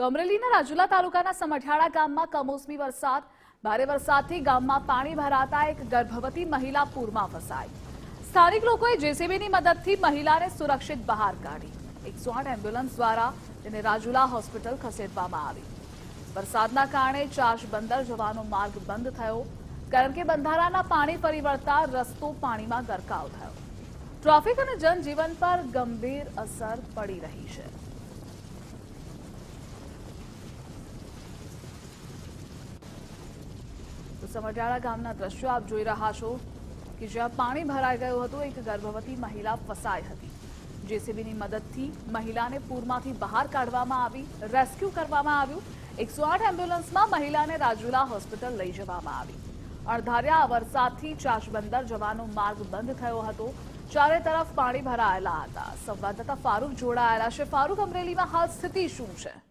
તો અમરેલીના રાજુલા તાલુકાના સમઢાળા ગામમાં કમોસમી વરસાદ. ભારે વરસાદથી ગામમાં પાણી ભરાતા એક ગર્ભવતી મહિલા પૂરમાં ફસાઈ. સ્થાનિક લોકોએ જેસીબીની મદદથી મહિલાને સુરક્ષિત બહાર કાઢી. એકસો આઠ એમ્બ્યુલન્સ દ્વારા તેને રાજુલા હોસ્પિટલ ખસેડવામાં આવી. વરસાદના કારણે ચાર્જ બંદર જવાનો માર્ગ બંધ થયો, કારણ કે બંધારાના પાણી ફરી વળતા રસ્તો પાણીમાં ગરકાવ થયો. ટ્રાફિક અને જનજીવન પર ગંભીર અસર પડી રહી છે. તો ગામના દ્રશ્યો આપ જોઈ રહ્યા છો કે જ્યાં પાણી ભરાઈ ગયું હતું, એક ગર્ભવતી મહિલા ફસાઈ હતી. જેસીબીની મદદથી મહિલાને પૂરમાંથી બહાર કાઢવામાં આવી, રેસ્ક્યુ કરવામાં આવ્યું. એકસો આઠ એમ્બ્યુલન્સમાં મહિલાને રાજુલા હોસ્પિટલ લઈ જવામાં આવી. અણધાર્યા વરસાદથી ચાશબંદર જવાનો માર્ગ બંધ થયો હતો. ચારે તરફ પાણી ભરાયેલા હતા. સંવાદદાતા ફારૂક જોડાયેલા છે. ફારૂક, અમરેલીમાં હાલ સ્થિતિ શું છે?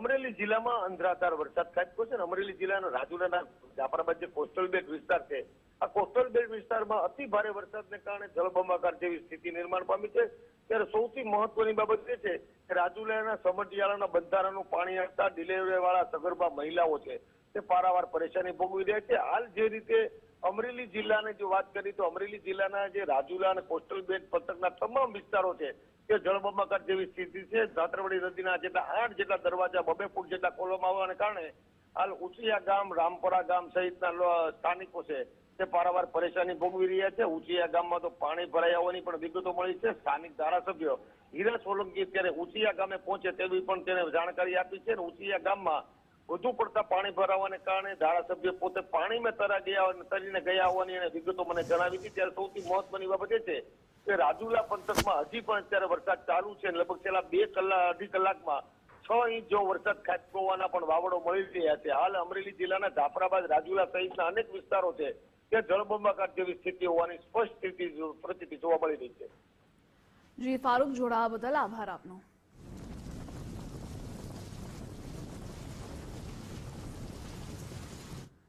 અમરેલી જિલ્લામાં અંધરાધાર વરસાદ ખાબક્યો છે અમરેલી જિલ્લાના રાજુલાના જાફરાબાદ જે કોસ્ટલ બેલ્ટ વિસ્તાર છે, આ કોસ્ટલ બેલ્ટ વિસ્તારમાં અતિ ભારે વરસાદને કારણે જળબંબાકાર જેવી સ્થિતિ નિર્માણ પામી છે. ત્યારે સૌથી મહત્વની બાબત એ છે કે રાજુલાના સમઢિયાળાના બંધારણનું પાણી આપતા ડિલિવરી વાળા સગર્ભા મહિલાઓ છે, તે પારાવાર પરેશાની ભોગવી રહ્યા છે. હાલ જે રીતે અમરેલી જિલ્લાની જો વાત કરી તો અમરેલી જિલ્લાના જે રાજુલા અને કોસ્ટલ બેલ્ટ પંથકના તમામ વિસ્તારો છે તે જળબંબાકાર જેવી સ્થિતિ છે. ધાત્રવડી નદીના જેટલા આઠ જેટલા દરવાજા બબે ફૂટ જેટલા ખોલવામાં આવવાને કારણે હાલ ઉચિયા ગામ, રામપરા ગામ સહિતના સ્થાનિકો છે, તે પારાવાર પરેશાની ભોગવી રહ્યા છે. ઉચિયા ગામમાં તો પાણી ભરાઈ આવવાની પણ વિગતો મળી છે. સ્થાનિક ધારાસભ્ય હીરા સોલંકી અત્યારે ઉચિયા ગામે પહોંચે તેવી પણ તેને જાણકારી આપી છે અને ઉચિયા ગામમાં વધુ પડતા પાણી ભરાવાને કારણે ધારાસભ્ય પોતે પાણીમાં તરા ગયા તરીને ગયા હોવાની એને વિગતો મને જણાવી હતી. ત્યારે સૌથી મહત્વની બાબત એ છે કે રાજુલા પંથકમાં હજી પણ અત્યારે વરસાદ ચાલુ છે લગભગ છેલ્લા બે કલાક, અઢી કલાકમાં છ ઇંચ જો વરસાદ ખાબક્યો પણ વાવડો મળી રહ્યા છે. હાલ અમરેલી જિલ્લાના જાફરાબાદ, રાજુલા સહિતના અનેક વિસ્તારો છે ત્યાં જળબંબાકાર જેવી સ્થિતિ હોવાની સ્પષ્ટ સ્થિતિ પ્રતિતિ જોવા મળી રહી છે. જી, ફારૂક જોડાવા બદલ આભાર આપનો.